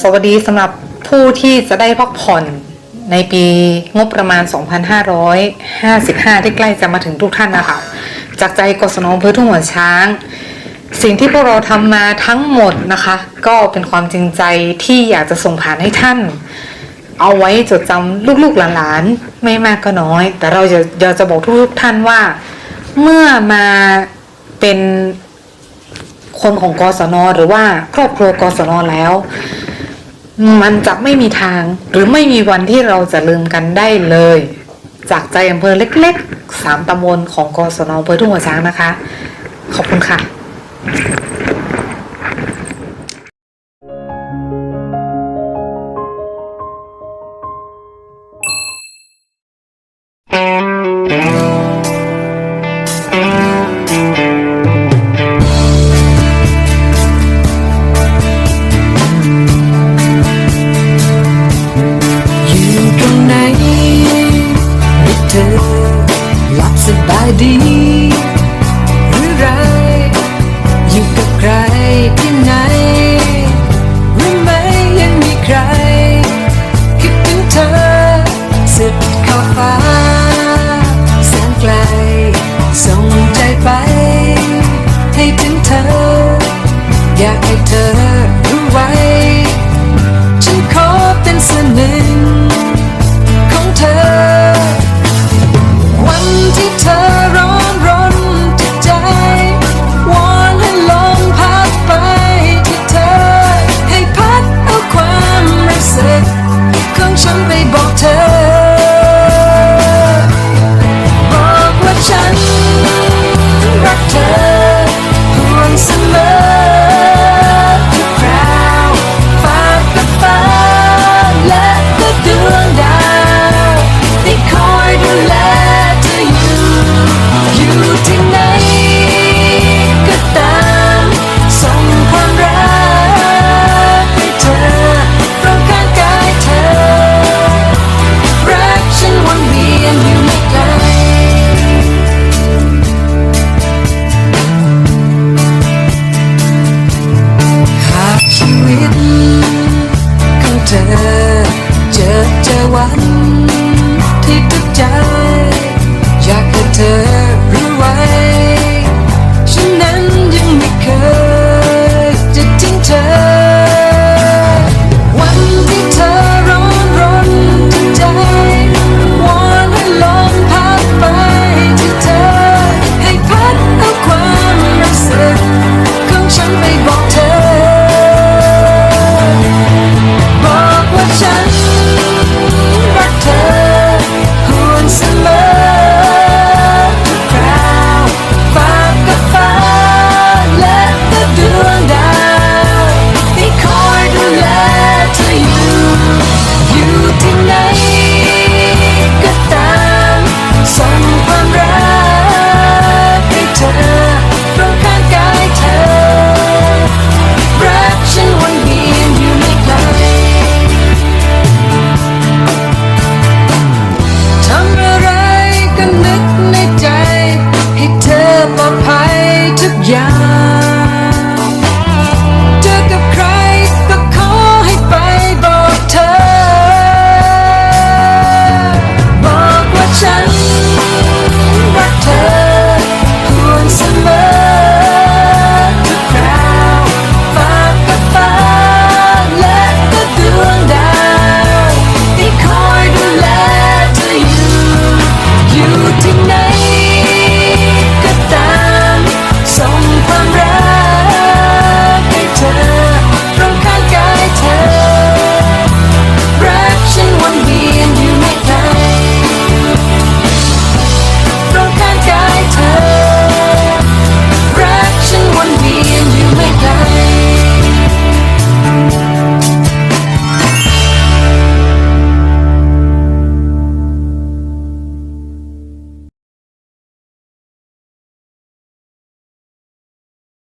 สวัสดีสำหรับผู้ที่จะได้พักผ่อนในปีงบประมาณ 2555 ที่ใกล้จะมาถึงทุกท่านนะคะ จากใจกศนอำเภอทุ่งหัวช้าง สิ่งที่พวกเราทำมาทั้งหมดนะคะ ก็เป็นความจริงใจที่อยากจะส่งผ่านให้ท่าน เอาไว้จดจำลูกๆหลานๆ ไม่มากก็น้อย แต่เราจะอยากจะบอกทุกๆท่านว่า เมื่อมาเป็นคนของกศนหรือว่าครอบครัวกศนแล้ว มันจะไม่มีทางหรือไม่มีวันที่เราจะลืมกันได้เลย จากใจอำเภอเล็กๆสามตำบลของกศนอำเภอทุ่งหัวช้างนะคะ ขอบคุณค่ะ い。